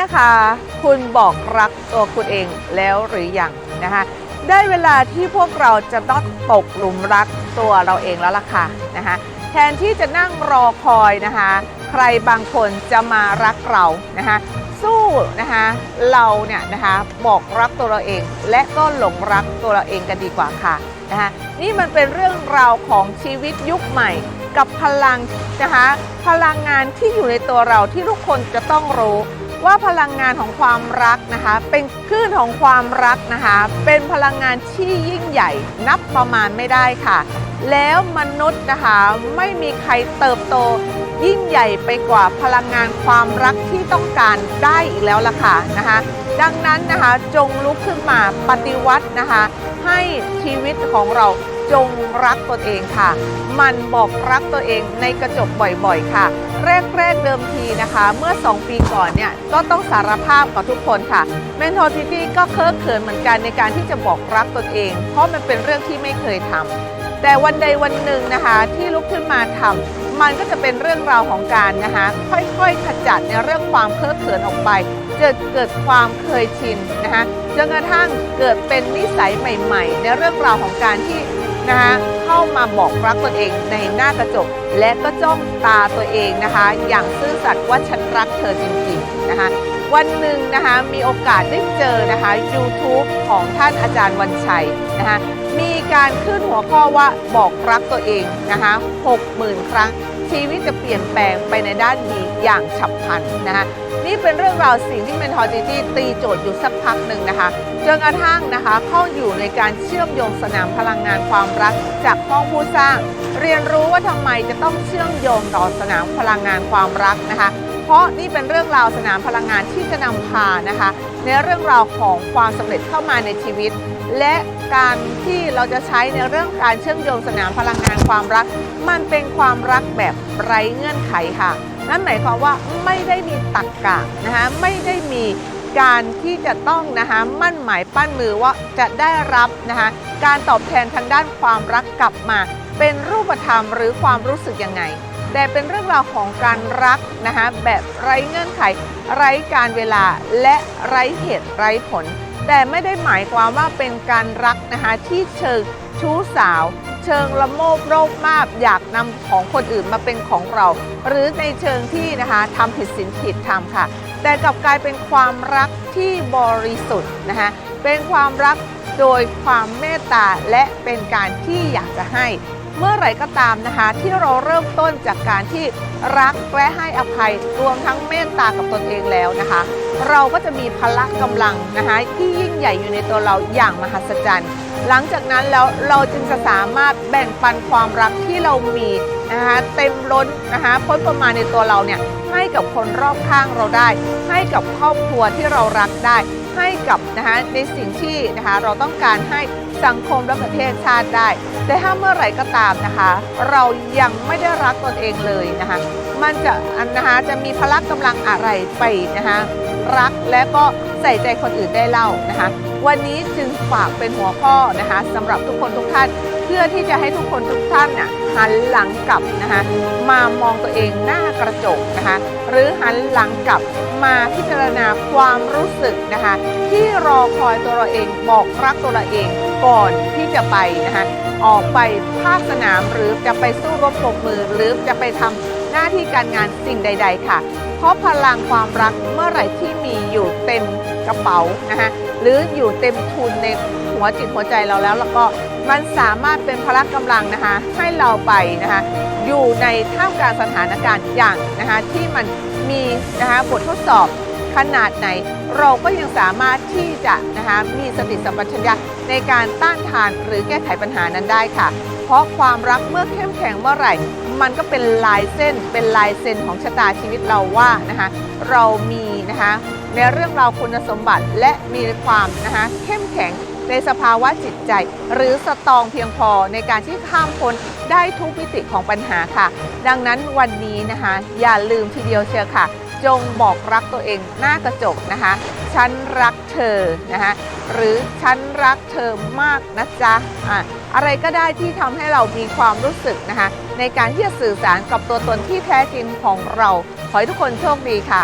นะคะ คุณบอกรักตัวคุณเองแล้วหรือยังนะคะ ได้เวลาที่พวกเราจะต้องตกหลุมรักตัวเราเองแล้วล่ะค่ะนะคะแทนที่จะนั่งรอคอยนะคะ ใครบางคนจะมารักเรานะคะสู้นะคะเราเนี่ยนะคะบอกรักตัวเราเอง และก็หลงรักตัวเราเองกันดีกว่าค่ะนะคะนี่มันเป็นเรื่องราวของชีวิตยุคใหม่ กับพลังนะคะพลังงานที่อยู่ในตัวเราที่ทุกคนจะต้องรู้ ว่าพลังงานของความรักนะคะ เป็นคลื่นของความรักนะคะ เป็นพลังงานที่ยิ่งใหญ่นับประมาณไม่ได้ค่ะ แล้วมนุษย์นะคะไม่มีใครเติบโต ยิ่งใหญ่ไปกว่าพลังงานความรักที่ต้องการได้อีกแล้วล่ะค่ะนะคะ ดังนั้นนะคะจงลุกขึ้นมาปฏิวัตินะคะ ให้ชีวิตของเรา จงรักตนเองค่ะ มันบอกรักตัวเองในกระจกบ่อยๆ ค่ะ แรกๆเดิมทีนะคะ เมื่อ 2 ปีก่อนเนี่ยก็ต้องสารภาพกับทุกคนค่ะ Mentality ก็เคอะเขินเหมือนกันในการที่จะบอกรักตนเอง เพราะมันเป็นเรื่องที่ไม่เคยทำแต่วันใดวันหนึ่งนะคะที่ลุกขึ้นมาทำมันก็จะเป็นเรื่องราวของการนะคะค่อยๆ ขจัดในเรื่องความเคอะเขินออกไปเกิดเกิดความเคยชินนะคะจนกระทั่งเกิดเป็นนิสัยใหม่ ๆ ในเรื่องราวของการที่ นะคะเข้ามาบอกรักตัวเองในหน้ากระจก และก็จ้องตาตัวเองนะคะ อย่างซื่อสัตย์ว่าฉันรักเธอจริงๆนะคะวันหนึ่งนะคะมีโอกาสได้เจอนะคะ YouTube ของท่านอาจารย์วันชัยนะคะมีการขึ้นหัวข้อว่าบอกรักตัวเองนะคะ60,000 ครั้ง ชีวิตจะเปลี่ยนแปลงไปในด้านดีอย่างฉับพลันนะคะนี่เป็นเรื่องราวสิ่งที่เมนทอร์จีจีตีโจทย์อยู่สักพักหนึ่งนะคะจนกระทั่งนะคะเข้าอยู่ในการเชื่อมโยงสนามพลังงานความรัก จากห้องผู้สร้าง เรียนรู้ว่าทำไมจะต้องเชื่อมโยงต่อสนามพลังงานความรักนะคะ เพราะนี่เป็นเรื่องราวสนามพลังงานที่จะนำพานะคะ ในเรื่องราวของความสำเร็จเข้ามาในชีวิต และการที่เราจะใช้ในเรื่องการเชื่อมโยงสนามพลังงานความรัก มันเป็นความรักแบบไร้เงื่อนไขค่ะ นั่นหมายความว่าไม่ได้มีตักกะนะคะไม่ได้มีการที่จะต้องนะคะมั่นหมายปั้นมือว่าจะได้รับนะคะการตอบแทนทางด้านความรักกลับมา เป็นรูปธรรมหรือความรู้สึกยังไง แต่เป็นเรื่องราวของการรักนะคะแบบไร้เงื่อนไข ไร้การเวลาและไร้เหตุไร้ผล แต่ไม่ได้หมายความว่าเป็นการรักนะคะที่เชิงชู้สาว เชิงละโมบโลภมากอยากนำของคนอื่นมาเป็นของเรา หรือในเชิงที่นะคะทำผิดศีลผิดธรรมค่ะ แต่กลับกลายเป็นความรักที่บริสุทธิ์นะคะเป็นความรักโดยความเมตตาและเป็นการที่อยากจะให้ เมื่อไหร่ก็ตามนะคะ ที่เราเริ่มต้นจากการที่รักและให้อภัยรวมทั้งเมตตากับตนเองแล้วนะคะ เราก็จะมีพละกำลังนะคะที่ยิ่งใหญ่อยู่ในตัวเราอย่างมหัศจรรย์ หลังจากนั้นแล้วเราจึงจะสามารถแบ่งปันความรักที่เรามีนะคะเต็มล้นนะคะพ้นประมาณในตัวเราเนี่ยให้กับคนรอบข้างเราได้ ให้กับครอบครัวที่เรารักได้ ให้กับนะคะในสิ่งที่นะคะเราต้องการให้สังคมและประเทศชาติได้ แต่ถ้าเมื่อไหร่ก็ตามนะคะ เรายังไม่ได้รักตนเองเลยนะคะ มันจะนะคะจะมีพละกำลังอะไรไปนะคะรักและก็ใส่ใจคนอื่นได้เล่านะคะ วันนี้จึงฝากเป็นหัวข้อนะคะสำหรับทุกคนทุกท่าน เพื่อที่จะให้ทุกคนทุกท่านน่ะหันหลังกลับนะคะมามองตัวเองหน้ากระจกนะคะ หรือหันหลังกลับมาพิจารณาความรู้สึกนะคะ ที่รอคอยตัวเราเองบอกรักตัวเราเองก่อนที่จะไปนะคะออกไปภาคสนามหรือจะไปสู้รบปรบมือ หรือจะไปทำหน้าที่การงานสิ่งใด ๆ ค่ะ เพราะพลังความรักเมื่อไหร่ที่มีอยู่เต็มกระเป๋านะคะหรืออยู่เต็มทุนในหัวจิตหัวใจเราแล้วแล้วก็ มันสามารถเป็นพละกำลังนะคะให้เราไปนะคะอยู่ในท่ามกลางสถานการณ์อย่างนะคะที่มันมีนะคะบททดสอบขนาดไหน เราก็ยังสามารถที่จะนะคะมีสติสัมปชัญญะในการต้านทานหรือแก้ไขปัญหานั้นได้ค่ะ เพราะความรักเมื่อเข้มแข็งเมื่อไหร่ มันก็เป็นลายเส้น เป็นลายเส้นของชะตาชีวิตเราว่านะคะเรามีนะคะในเรื่องราวคุณสมบัติและมีความนะคะเข้มแข็ง ในสภาวะจิตใจ หรือสตองเพียงพอในการที่ข้ามพ้นได้ทุกมิติของปัญหาค่ะ ดังนั้นวันนี้นะคะ อย่าลืมทีเดียวเชียวค่ะ จงบอกรักตัวเองหน้ากระจกนะคะ ฉันรักเธอนะคะหรือฉันรักเธอมากนะจ๊ะอะอะไรก็ได้ที่ทำให้เรามีความรู้สึกนะคะ ในการที่จะสื่อสารกับตัวตนที่แท้จริงของเรา ขอให้ทุกคนโชคดีค่ะ